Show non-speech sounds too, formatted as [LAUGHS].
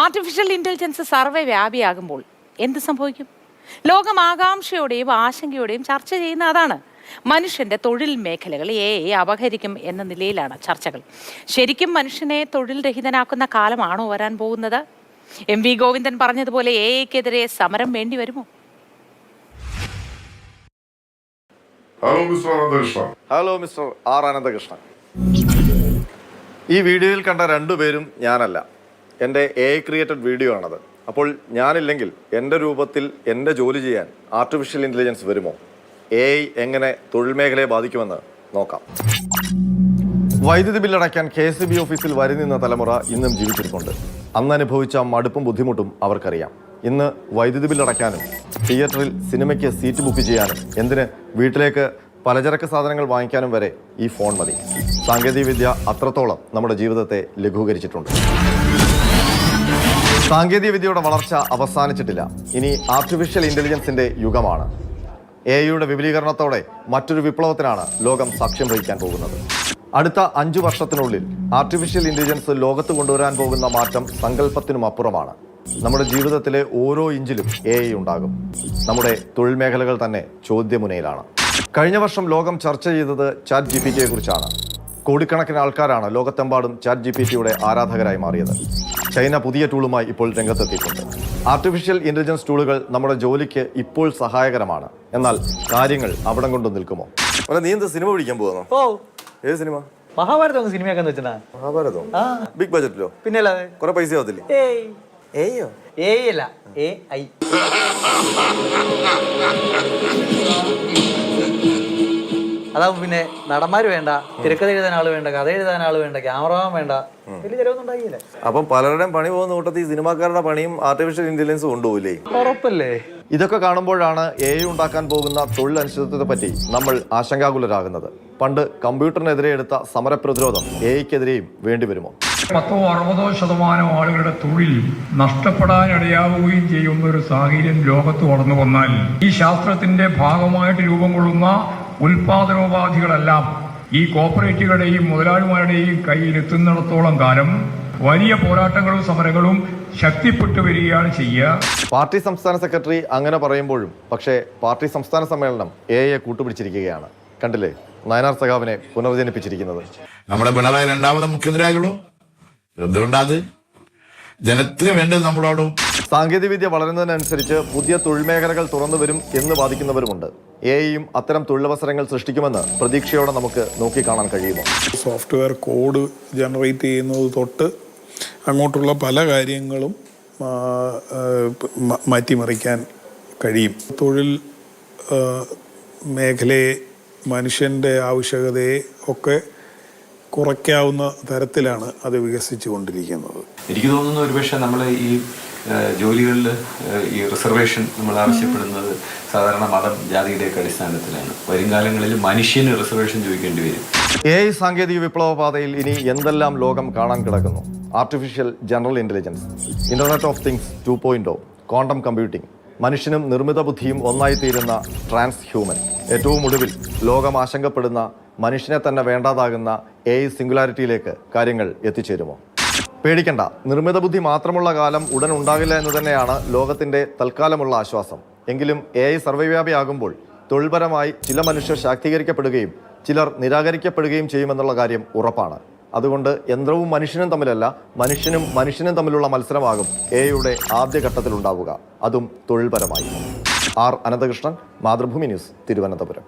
Artificial intelligence survey വ്യാപിയാകുമ്പോൾ എന്ത് സംഭവിക്കും? ലോകം ആകാംക്ഷയോടെയും ആശങ്കയോടെയും ചർച്ച ചെയ്യുന്ന അതാണ്. മനുഷ്യന്റെ തൊഴിൽ മേഖലകൾ എ അപഹരിക്കും എന്ന നിലയിലാണ് ചർച്ചകൾ. ശരിക്കും മനുഷ്യനെ തൊഴിൽ രഹിതനാക്കുന്ന കാലമാണോ വരാൻ പോകുന്നത്? എം വി ഗോവിന്ദൻ പറഞ്ഞതുപോലെ എ ഐക്കെതിരെ സമരം വേണ്ടി വരുമോ? Hello mister hello mister R Ananthakrishnan ഈ വീഡിയോയിൽ കണ്ട രണ്ടുപേരും ഞാനല്ല. എന്റെ എ ക്രിയേറ്റഡ് വീഡിയോ ആണത്. അപ്പോൾ ഞാനില്ലെങ്കിൽ എന്റെ രൂപത്തിൽ എന്റെ ജോലി ചെയ്യാൻ ആർട്ടിഫിഷ്യൽ ഇന്റലിജൻസ് വരുമോ? എ എങ്ങനെ തൊഴിൽ മേഖലയെ ബാധിക്കുമെന്ന് നോക്കാം. വൈദ്യുതി ബില്ലടയ്ക്കാൻ കെ എസ് ബി ഓഫീസിൽ വരി നിന്ന തലമുറ ഇന്നും ജീവിച്ചിരിപ്പുണ്ട്. അന്ന് അനുഭവിച്ച മടുപ്പും ബുദ്ധിമുട്ടും അവർക്കറിയാം. ഇന്ന് വൈദ്യുതി ബില്ലടയ്ക്കാനും തിയേറ്ററിൽ സിനിമയ്ക്ക് സീറ്റ് ബുക്ക് ചെയ്യാനും എന്തിന് വീട്ടിലേക്ക് പലചരക്ക് സാധനങ്ങൾ വാങ്ങിക്കാനും വരെ ഈ ഫോൺ മതി. സാങ്കേതികവിദ്യ അത്രത്തോളം നമ്മുടെ ജീവിതത്തെ ലഘൂകരിച്ചിട്ടുണ്ട്. സാങ്കേതികവിദ്യയുടെ വളർച്ച അവസാനിച്ചിട്ടില്ല. ഇനി ആർട്ടിഫിഷ്യൽ ഇന്റലിജൻസിന്റെ യുഗമാണ്. എ ഐയുടെ വിപുലീകരണത്തോടെ മറ്റൊരു വിപ്ലവത്തിനാണ് ലോകം സാക്ഷ്യം വഹിക്കാൻ പോകുന്നത്. അടുത്ത അഞ്ചു വർഷത്തിനുള്ളിൽ ആർട്ടിഫിഷ്യൽ ഇന്റലിജൻസ് ലോകത്ത് കൊണ്ടുവരാൻ പോകുന്ന മാറ്റം സങ്കല്പത്തിനും അപ്പുറമാണ്. നമ്മുടെ ജീവിതത്തിലെ ഓരോ ഇഞ്ചിലും എ ഐ ഉണ്ടാകും. നമ്മുടെ തൊഴിൽ മേഖലകൾ തന്നെ ചോദ്യമുനയിലാണ്. കഴിഞ്ഞ വർഷം ലോകം ചർച്ച ചെയ്തത് ചാറ്റ് ജി പി ടിയെ കുറിച്ചാണ് കോടിക്കണക്കിന് ആൾക്കാരാണ് ലോകത്തെമ്പാടും ചാറ്റ് ജി പി ടിയുടെ ആരാധകരായി മാറിയത്. ചൈന പുതിയ ടൂളുമായി ഇപ്പോൾ രംഗത്തെത്തിയിട്ടുണ്ട്. ആർട്ടിഫിഷ്യൽ ഇന്റലിജൻസ് ടൂളുകൾ നമ്മുടെ ജോലിക്ക് ഇപ്പോൾ സഹായകരമാണ്. എന്നാൽ കാര്യങ്ങൾ അവിടം കൊണ്ട് നിൽക്കുമോ? അല്ല നീ എന്താ സിനിമ പിടിക്കാൻ പോകുന്നു ഓ ഏത് സിനിമ? മഹാഭാരതം സിനിമയൊക്കെ മഹാഭാരതോ? ആ. ബിഗ് ബജറ്റിലോ പിന്നെ അല്ലാതെ കുറെ പൈസ ആവത്തില്ലേ? ഏയ്. ഏയ്യോ ഏ അല്ല എ ഐ. [LAUGHS] അതാവും പിന്നെ നടന്മാര് വേണ്ട തിരക്കഥ എഴുതാൻ ആൾ വേണ്ട കഥ എഴുതാൻ ആൾ വേണ്ട ക്യാമറമാൻ വേണ്ട. വലിയ ചിലവൊന്നും ഉണ്ടായില്ല. അപ്പം പലരുടെയും പണി പോകുന്ന കൂട്ടത്തിൽ ഈ സിനിമാക്കാരുടെ പണിയും ആർട്ടിഫിഷ്യൽ ഇന്റലിജൻസ് കൊണ്ടുപോകില്ലേ ഉറപ്പല്ലേ? ഇതൊക്കെ കാണുമ്പോഴാണ് എ ഉണ്ടാക്കാൻ പോകുന്ന തൊഴിൽ അനിശ്ചിതത്വത്തെ പറ്റി നമ്മൾ ആശങ്കാകുലരാകുന്നത്. പണ്ട് കമ്പ്യൂട്ടറിനെതിരെ എടുത്ത സമരപ്രതിരോധം എഐക്കെതിരെയും വേണ്ടി വരുമോ? പത്തോ അറുപതോ ശതമാനം ആളുകളുടെ തൊഴിൽ നഷ്ടപ്പെടാനിടയാവുകയും ചെയ്യുന്ന ഒരു സാഹചര്യം ലോകത്ത് വളർന്നു വന്നാൽ ഈ ശാസ്ത്രത്തിന്റെ ഭാഗമായിട്ട് രൂപം കൊള്ളുന്ന ഉൽപാദനോപാധികളെല്ലാം ഈ കോപ്പറേറ്റുകളുടെയും മുതലാളിമാരുടെയും കയ്യിൽ എത്തുന്നിടത്തോളം കാലം വലിയ പോരാട്ടങ്ങളും സമരങ്ങളും ശക്തിപ്പെട്ടു വരികയാണ് ചെയ്യുക. പാർട്ടി സംസ്ഥാന സെക്രട്ടറി അങ്ങനെ പറയുമ്പോഴും പക്ഷേ പാർട്ടി സംസ്ഥാന സമ്മേളനം എ എ കൂട്ടുപിടിച്ചിരിക്കുകയാണ്. കണ്ടില്ലേ? നയനാർ സഖാവിനെ പുനർജനിപ്പിച്ചിരിക്കുന്നത്. നമ്മുടെ പിണറായി രണ്ടാമത് മുഖ്യമന്ത്രിയാകുള്ളൂ എന്തുകൊണ്ടാത് ജനത്തിന് വേണ്ടത് നമ്മളോട് സാങ്കേതികവിദ്യ വളരുന്നതിനനുസരിച്ച് പുതിയ തൊഴിൽ മേഖലകൾ തുറന്നു വരും എന്ന് വാദിക്കുന്നവരുമുണ്ട്. എയും അത്തരം തൊഴിലവസരങ്ങൾ സൃഷ്ടിക്കുമെന്ന് പ്രതീക്ഷയോടെ നമുക്ക് നോക്കിക്കാണാൻ കഴിയുമോ? സോഫ്റ്റ്വെയർ കോഡ് ജനറേറ്റ് ചെയ്യുന്നത് തൊട്ട് അങ്ങോട്ടുള്ള പല കാര്യങ്ങളും മാറ്റിമറിക്കാൻ കഴിയും. തൊഴിൽ മേഖലയെ മനുഷ്യന്റെ ആവശ്യകതയെ ഒക്കെ കുറയ്ക്കാവുന്ന തരത്തിലാണ് അത് വികസിച്ചു കൊണ്ടിരിക്കുന്നത് എനിക്ക് തോന്നുന്നു ഒരുപക്ഷെ നമ്മൾ ഈ ജോലികളിൽ ഈ റിസർവേഷൻ നമ്മൾ ആവശ്യപ്പെടുന്നത് സാധാരണ മതം ജാതിയുടെയൊക്കെ അടിസ്ഥാനത്തിലാണ്. വരും കാലങ്ങളിൽ മനുഷ്യന് റിസർവേഷൻ ചോദിക്കേണ്ടി വരും. എ ഐ സാങ്കേതിക വിപ്ലവ പാതയിൽ ഇനി എന്തെല്ലാം ലോകം കാണാൻ കിടക്കുന്നു? Artificial general intelligence internet of things two point quantum computing മനുഷ്യനും നിർമ്മിത ബുദ്ധിയും ഒന്നായി തീരുന്ന ട്രാൻസ് ഹ്യൂമൻ ഏറ്റവും ഒടുവിൽ ലോകം ആശങ്കപ്പെടുന്ന മനുഷ്യനെ തന്നെ വേണ്ടാതാകുന്ന എ സിംഗുലാരിറ്റിയിലേക്ക് കാര്യങ്ങൾ എത്തിച്ചേരുമോ? പേടിക്കണ്ട. നിർമ്മിത ബുദ്ധി മാത്രമുള്ള കാലം ഉടൻ ഉണ്ടാകില്ല എന്ന് തന്നെയാണ് ലോകത്തിന്റെ തൽക്കാലമുള്ള ആശ്വാസം. എങ്കിലും എ ഐ സർവവ്യാപിയാകുമ്പോൾ തൊഴിൽപരമായി ചില മനുഷ്യർ ശാക്തീകരിക്കപ്പെടുകയും ചിലർ നിരാകരിക്കപ്പെടുകയും ചെയ്യുമെന്നുള്ള കാര്യം ഉറപ്പാണ്. അതുകൊണ്ട് യന്ത്രവും മനുഷ്യനും തമ്മിലല്ല മനുഷ്യനും മനുഷ്യനും തമ്മിലുള്ള മത്സരമാകും എയുടെ ആദ്യഘട്ടത്തിൽ ഉണ്ടാവുക. അതും തൊഴിൽപരമായി. R Ananthakrishnan Mathrubhumi news Thiruvananthapuram.